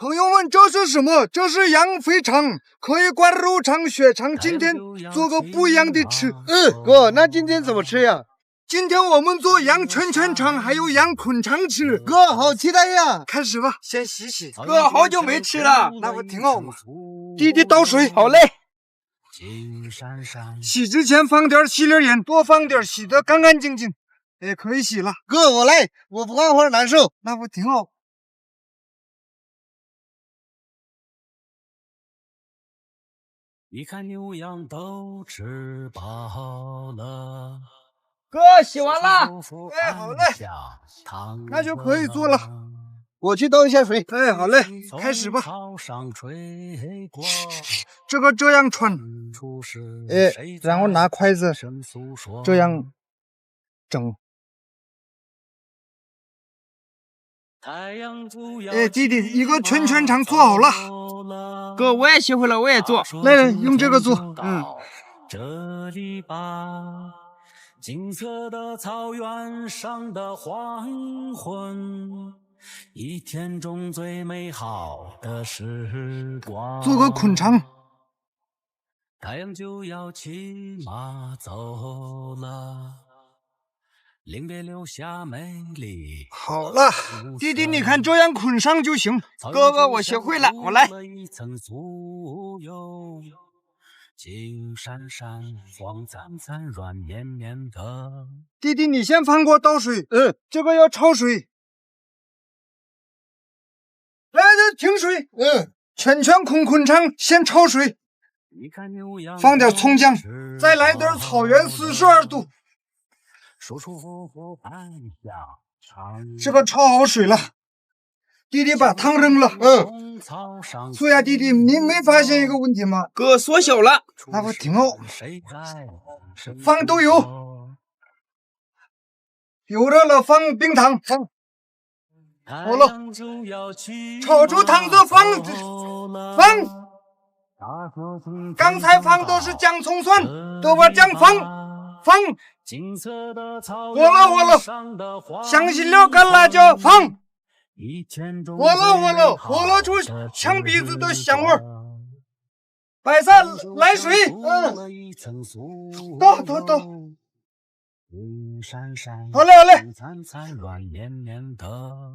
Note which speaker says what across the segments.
Speaker 1: 朋友们，这是什么？这是羊肥肠，可以灌肉肠、血肠。今天做个不一样的吃。
Speaker 2: 嗯，哥，那今天怎么吃呀？
Speaker 1: 今天我们做羊圈圈肠，还有羊捆肠吃。
Speaker 2: 哥，好期待呀！
Speaker 1: 开始吧，
Speaker 3: 先洗洗。
Speaker 4: 哥，好久没吃了，
Speaker 1: 那不挺好吗？弟弟倒水，
Speaker 4: 好嘞。
Speaker 1: 洗之前放点洗脸盐，多放点，洗得干干净净。哎，可以洗了。
Speaker 2: 哥，我来，我不干活难受。
Speaker 1: 那不挺好？
Speaker 5: 你看牛羊都吃饱了，
Speaker 4: 哥洗完了，
Speaker 1: 哎，好嘞，那就可以做了。
Speaker 2: 我去倒一下水。
Speaker 1: 哎，好嘞，开始吧。这个这样穿，哎，然后拿筷子这样整。哎，弟弟，一个圈圈肠做好了。
Speaker 4: 哥，我也学会了，我也做。
Speaker 1: 来来，用这个做。嗯。
Speaker 5: 这里吧，金色的草原上的黄昏，一天中最美好的时光。
Speaker 1: 做个捆肠。
Speaker 5: 太阳就要骑马走了。临别留下美丽。
Speaker 1: 好了，弟弟，你看这样捆上就行。
Speaker 4: 哥哥，我学会了，我来。
Speaker 5: 金闪闪，黄灿灿，软绵绵的。
Speaker 1: 弟弟，你先放锅倒水。嗯，这个要焯水。来，来，停水。嗯，圈圈捆捆肠，先焯水。放点葱姜，再来点草原四十二度。舒舒服服安享。这个焯好水了，弟弟把汤扔了。嗯。苏亚弟弟，你没发现一个问题吗？
Speaker 4: 哥缩小了，
Speaker 1: 那不挺好？放豆油，油热了放冰糖。放。好了，炒出汤色放放。刚才放的是姜葱蒜，豆瓣酱放。放，我了我了，香辛料干辣椒放，我了我了，火了出呛鼻子的香味儿。白菜来水，嗯，倒倒倒。好嘞好嘞。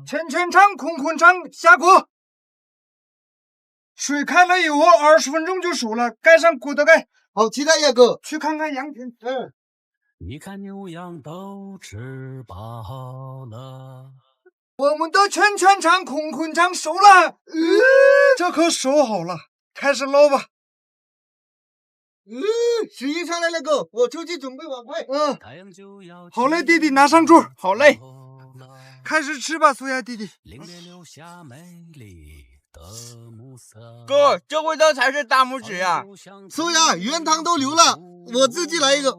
Speaker 1: 圈圈肠捆捆肠下锅，水开了以后二十分钟就熟了，盖上锅的盖。
Speaker 2: 好期待呀哥，
Speaker 1: 去看看羊群。嗯。
Speaker 5: 你看牛羊都吃饱了，
Speaker 1: 我们的圈圈肠、捆捆肠熟了，嗯，这可熟好了，开始捞吧。
Speaker 2: 嗯，十一上来了哥，我出去准备碗筷。
Speaker 1: 嗯，好嘞，弟弟拿上桌。
Speaker 4: 好嘞，
Speaker 1: 开始吃吧，苏亚弟弟。
Speaker 4: 哥，这味道才是大拇指呀！
Speaker 2: 苏亚，原汤都流了，我自己来一个。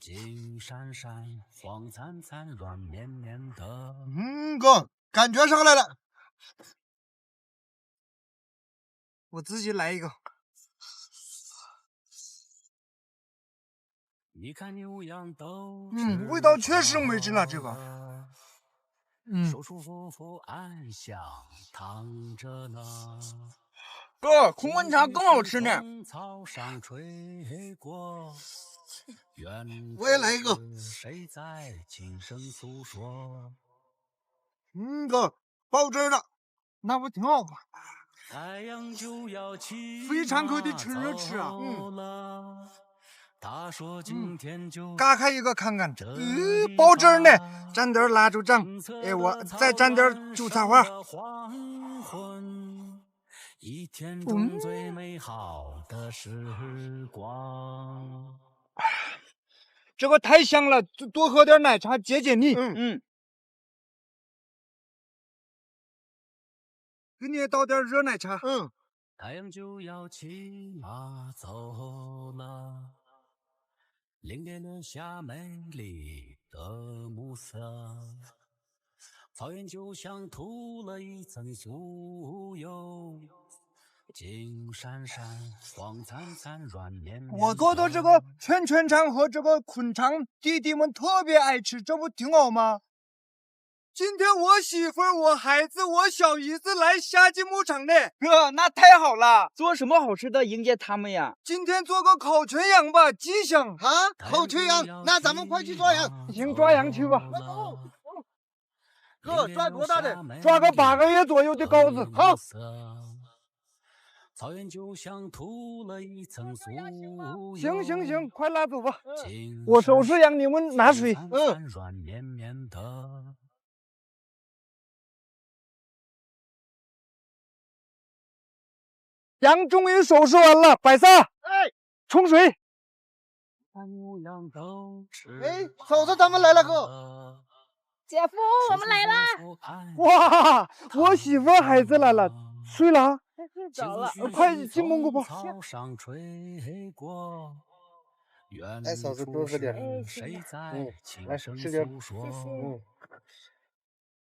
Speaker 2: 金闪闪，黄灿灿，软绵绵的。嗯，哥，感觉上来了。
Speaker 1: 我自己来一个。
Speaker 5: 你看牛羊都。
Speaker 1: 嗯，味道确实没劲了，这个。
Speaker 5: 嗯。舒舒服服，安详躺着呢。
Speaker 4: 哥，空棍肠更好吃呢。
Speaker 2: 我也来一个。嗯，哥，爆汁的，
Speaker 1: 那不挺好吗？非常可以趁热吃啊。嗯。嘎开一个看看，嗯，包汁呢，蘸点辣椒酱，哎，我再蘸点韭菜花。这个太香了，多喝点奶茶解解腻。
Speaker 4: 嗯嗯。
Speaker 1: 给你倒点热奶茶。
Speaker 2: 嗯。
Speaker 5: 太阳就要骑马走了，林边留下美丽的暮色，草原就像涂了一层酥油。金闪闪，黄灿灿，软绵绵。
Speaker 1: 我做的这个圈圈肠和这个捆肠，弟弟们特别爱吃，这不挺好吗？今天我媳妇儿、我孩子、我小姨子来夏季牧场呢。
Speaker 4: 哥，那太好了！做什么好吃的迎接他们呀？
Speaker 1: 今天做个烤全羊吧，吉祥。
Speaker 2: 啊，烤全羊，那咱们快去抓羊。
Speaker 1: 行，抓羊去吧。
Speaker 2: 哥，抓多大的？
Speaker 1: 抓个八个月左右的羔子。好。
Speaker 5: 草原就像涂了一层酥油。
Speaker 1: 行行行，快拉走吧。我收拾羊，你们拿水。
Speaker 5: 嗯。软绵绵的。
Speaker 1: 羊终于收拾完了，摆撒。哎，冲水。
Speaker 2: 哎，嫂子咱们来了，哥。
Speaker 3: 姐夫，我们来了。
Speaker 1: 哇，我媳妇孩子来了，睡了。
Speaker 3: 睡着了，
Speaker 1: 快进蒙古包。
Speaker 2: 哎，嫂子多喝点。
Speaker 3: 嗯，
Speaker 2: 来吃点。
Speaker 3: 谢谢。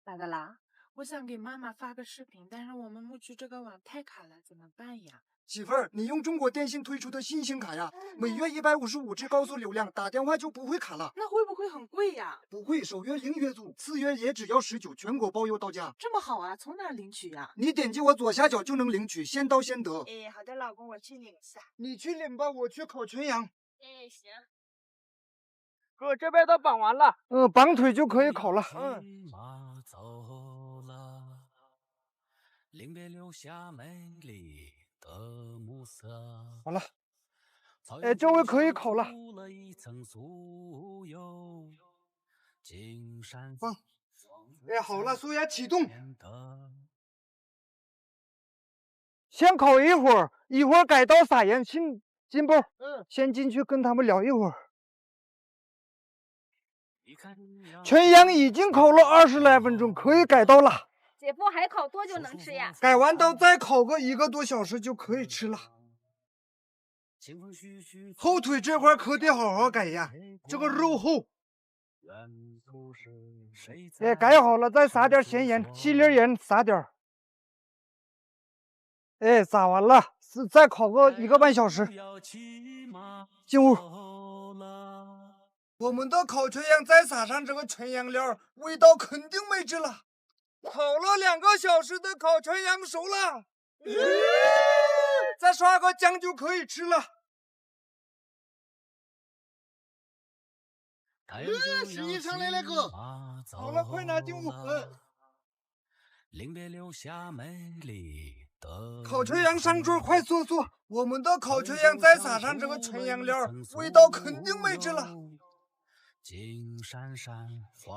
Speaker 3: 咋的啦？我想给妈妈发个视频，但是我们牧区这个网太卡了，怎么办呀？
Speaker 1: 媳妇儿，你用中国电信推出的新星卡呀，每月一百五十五 G 高速流量，打电话就不会卡了。
Speaker 3: 那会不会很贵呀？
Speaker 1: 不会，首月零月租，次月也只要十九，全国包邮到家。
Speaker 3: 这么好啊？从哪领取呀？
Speaker 1: 你点击我左下角就能领取，先到先得。
Speaker 3: 哎，好的，老公，我去领一下。
Speaker 1: 你去领吧，我去烤全羊。
Speaker 3: 哎，行。
Speaker 4: 哥，这边都绑完了。
Speaker 1: 嗯，绑腿就可以烤了。嗯。好了，哎，这回可以烤了。放，哎，好了，苏雅启动。先烤一会儿，一会儿改刀撒盐，进进步。嗯，先进去跟他们聊一会儿。全羊已经烤了二十来分钟，可以改刀了。
Speaker 3: 姐夫还烤多久能吃呀？
Speaker 1: 改完刀再烤个一个多小时就可以吃了。后腿这块可得好好改呀，这个肉厚。哎，改好了再撒点咸盐，细粒盐撒点。哎，撒完了，是再烤个一个半小时。进屋。我们的烤全羊再撒上这个全羊料，味道肯定没治了。烤了两个小时的烤全羊熟了，再刷个酱就可以吃了。
Speaker 2: 嗯，洗衣上来了哥，
Speaker 1: 好了，快拿进屋。烤全羊上桌，快坐坐。我们的烤全羊再撒上这个全羊料，味道肯定没治了。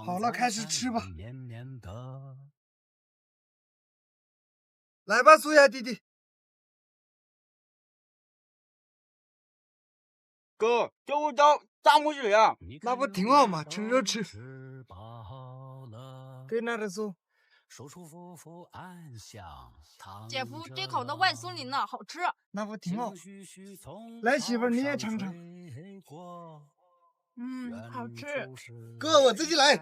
Speaker 1: 好了，开始吃吧。来吧，苏雅弟弟。
Speaker 4: 哥，这味道大木水啊，
Speaker 1: 那不挺好吗？趁热吃。给哪的酥？
Speaker 3: 姐夫，这口的外酥里嫩，好吃。
Speaker 1: 那不挺好？来，媳妇你也尝尝。
Speaker 3: 嗯，好吃。
Speaker 2: 哥，我自己来。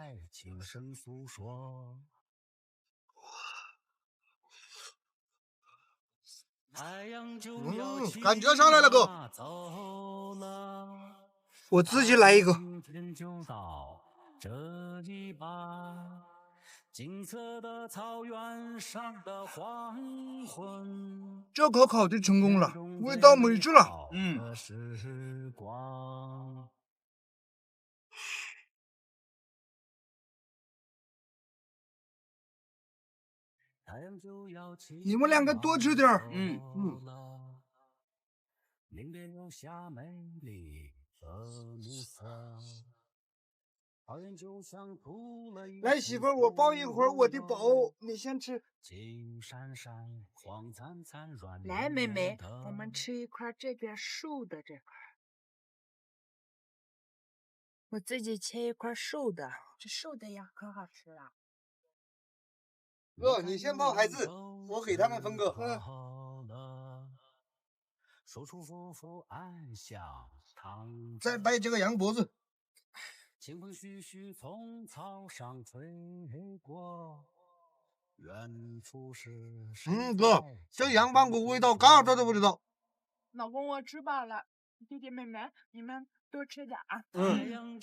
Speaker 2: 嗯，感觉上来了，哥。
Speaker 1: 我自己来一个。这可烤的成功了，味道美极了。嗯。你们两个多吃点儿。嗯嗯。来，媳妇儿，我抱一会儿我的宝，你先吃。
Speaker 3: 来，妹妹，我们吃一块这边瘦的这块。我自己切一块瘦的，这瘦的呀可好吃了。
Speaker 2: 哥，你先抱孩子，我给他们分个。再掰这个羊脖子。
Speaker 5: 清风徐徐从草上吹过，远处是
Speaker 2: 嗯，哥，这羊棒骨味道刚好，这都不知道。
Speaker 3: 老公，我吃饱了，弟弟妹妹，你们多吃点啊。嗯。